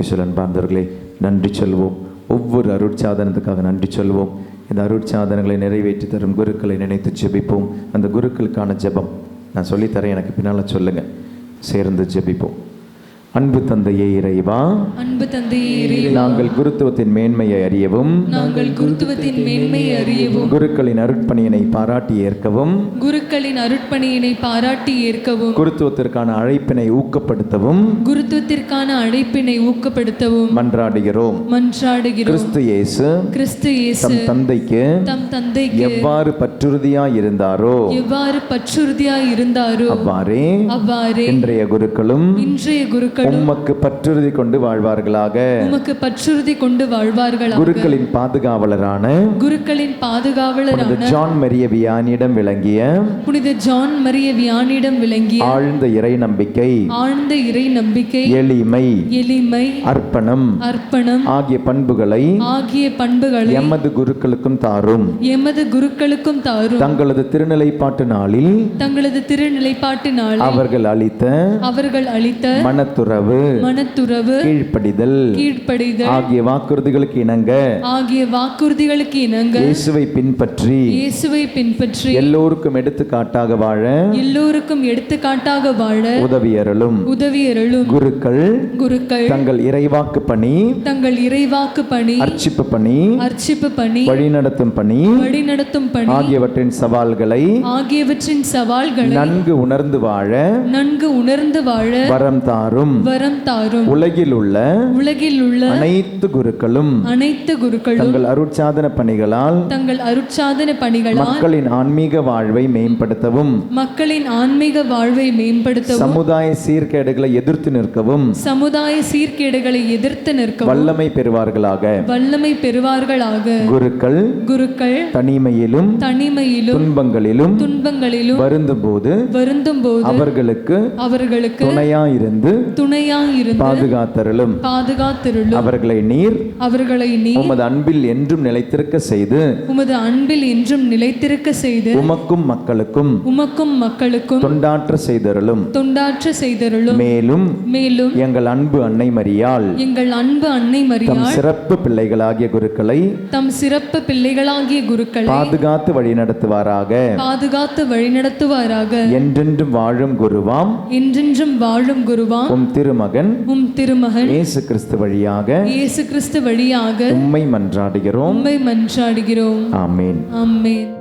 ஈஸ்வரன் அன்பார்ந்தவர்களே நன்றி சொல்வோம். ஒவ்வொரு அருட்சாதனத்துக்காக நன்றி சொல்வோம். இந்த அருட்சாதனங்களை நிறைவேற்றி தரும் குருக்களை நினைத்து ஜெபிப்போம். அந்த குருக்களுக்கான ஜெபம் நான் சொல்லித்தரேன் எனக்கு பின்னால் சொல்லுங்கள் சேர்ந்து ஜெபிப்போம். அன்பு தந்தையே இறைவா. அன்பு தந்தையே நாங்கள் குருத்துவத்தின் மேன்மையை அறியவும். நாங்கள் குருத்துவத்தின் மேன்மையை அறியவும். குருக்களின் அருட்பணியினை பாராட்டி ஏற்கவும். குருக்களின் அருட்பணியினை பாராட்டி ஏற்கவும். குருத்துவத்திற்கான அழைப்பினை ஊக்கப்படுத்தவும். குருத்துவத்திற்கான அழைப்பினை ஊக்கப்படுத்தவும். மன்றாடுகிறோம். மன்றாடுகிறோம். கிறிஸ்து இயேசு கிறிஸ்து இயேசு தம் தந்தைக்கு தம் தந்தைக்கு எவ்வாறு பற்றுறுதியாய் இருந்தாரோ எவ்வாறு பற்றுறுதியாய் இருந்தாரோ அவ்வாறே அவ்வாறே இன்றைய குருக்களும் இன்றைய குருக்கள் உம்மக்கு பற்றுறுதி கொண்டு வாழ்வார்களாக. உமக்கு பற்றுறுதி கொண்டு வாழ்வார்களாக. குருக்களின் பாதுகாவலரான குருக்களின் பாதுகாவலரான ஜான் மரிய வியானியிடம் விளங்கிய புனித ஜான் மரிய வியானிடம் விளங்கிய ஆழ்ந்த இறை நம்பிக்கை ஆழ்ந்த இறை நம்பிக்கை எளிமை எளிமை அர்ப்பணம் அர்ப்பணம் ஆகிய பண்புகளை ஆகிய பண்புகளை எமது குருக்களுக்கும் தாரும். எமது குருக்களுக்கும் தாரும். தங்களது திருநிலைப்பாட்டு நாளில் தங்களது திருநிலைப்பாட்டு நாளில் அவர்கள் அளித்த அவர்கள் அளித்த மனத்துறவு மனத்துறவு கீழ்ப்படிதல் கீழ்ப்படிதல் ஆகிய வாக்குறுதிகளுக்கு இணங்க ஆகிய வாக்குறுதிகளுக்கு இணங்க இயேசுவை பின்பற்றி இயேசுவை பின்பற்றி எல்லோருக்கும் எடுத்துக்காட்டாக வாழ எல்லோருக்கும் எடுத்துக்காட்டாக வாழ உதவியருளும். உதவியருளும். குருக்கள் குருக்கள் தங்கள் இறைவாக்கு பணி தங்கள் இறைவாக்கு பணி அர்ச்சிப்பு பணி அர்ச்சிப்பு பணி வழிநடத்தும் பணி வழிநடத்தும் பணி ஆகியவற்றின் சவால்களை ஆகியவற்றின் சவால்களை நன்கு உணர்ந்து வாழ நன்கு உணர்ந்து வாழ வரம் தாரும். வரம் தாரும். உலகில் உள்ள உலகில் உள்ள அனைத்து குருக்களும் அனைத்து குருக்களும் தங்கள் அருட்சாதன பணிகளால் தங்கள் அருட்சாதன பணிகளால் மக்களின் ஆன்மீக வாழ்வை மேம்படுத்தவும் மக்களின் ஆன்மீக வாழ்வை மேம்படுத்தவும் சமுதாய சீர்கேடுகளை எதிர்த்து நிற்கவும் சமுதாய சீர்கேடுகளை எதிர்த்து நிற்கவும் வல்லமை பெறுவார்களாக. வல்லமை பெறுவார்களாக. குருக்கள் குருக்கள் தனிமையிலும் தனிமையிலும் துன்பங்களிலும் துன்பங்களிலும் வருந்தும்போது வருந்தும் போது அவர்களுக்கு அவர்களுக்கு துணையாயிருந்து துணையாயிருந்து பாதுகாத்தருளும் பாதுகாத்திருளும் அவர்களை நீர் அவர்களை நீ உமது அன்பில் என்றும் நிலைத்திருக்க செய்து உமது அன்பில் என்றும் நிலைத்திருக்க செய்து உமக்கும் மக்களுக்கும் உமக்கும் மக்களுக்கும் தொண்டாற்ற செய்தருளும். தொண்டாற்ற செய்தருளும். மேலும் மேலும் எங்கள் அன்பு அன்னை மரியாள் எங்கள் அன்பு அன்னை தம் மரியாள் சிறப்பு பிள்ளைகளாகிய குருக்களை தம் சிறப்பு பிள்ளைகளாகிய குருக்களை பாதுகாத்து வழிநடத்துவாராக. பாதுகாத்து வழிநடத்துவாராக. என்றென்றும் வாழும் குருவாம். என்றென்றும் வாழும் குருவாம். உம் திருமகன் உம் திருமகன் இயேசு கிறிஸ்து வழியாக இயேசு கிறிஸ்து வழியாக உம்மை மன்றாடுகிறோம். உம்மை மன்றாடுகிறோம். ஆமேன். ஆமென்.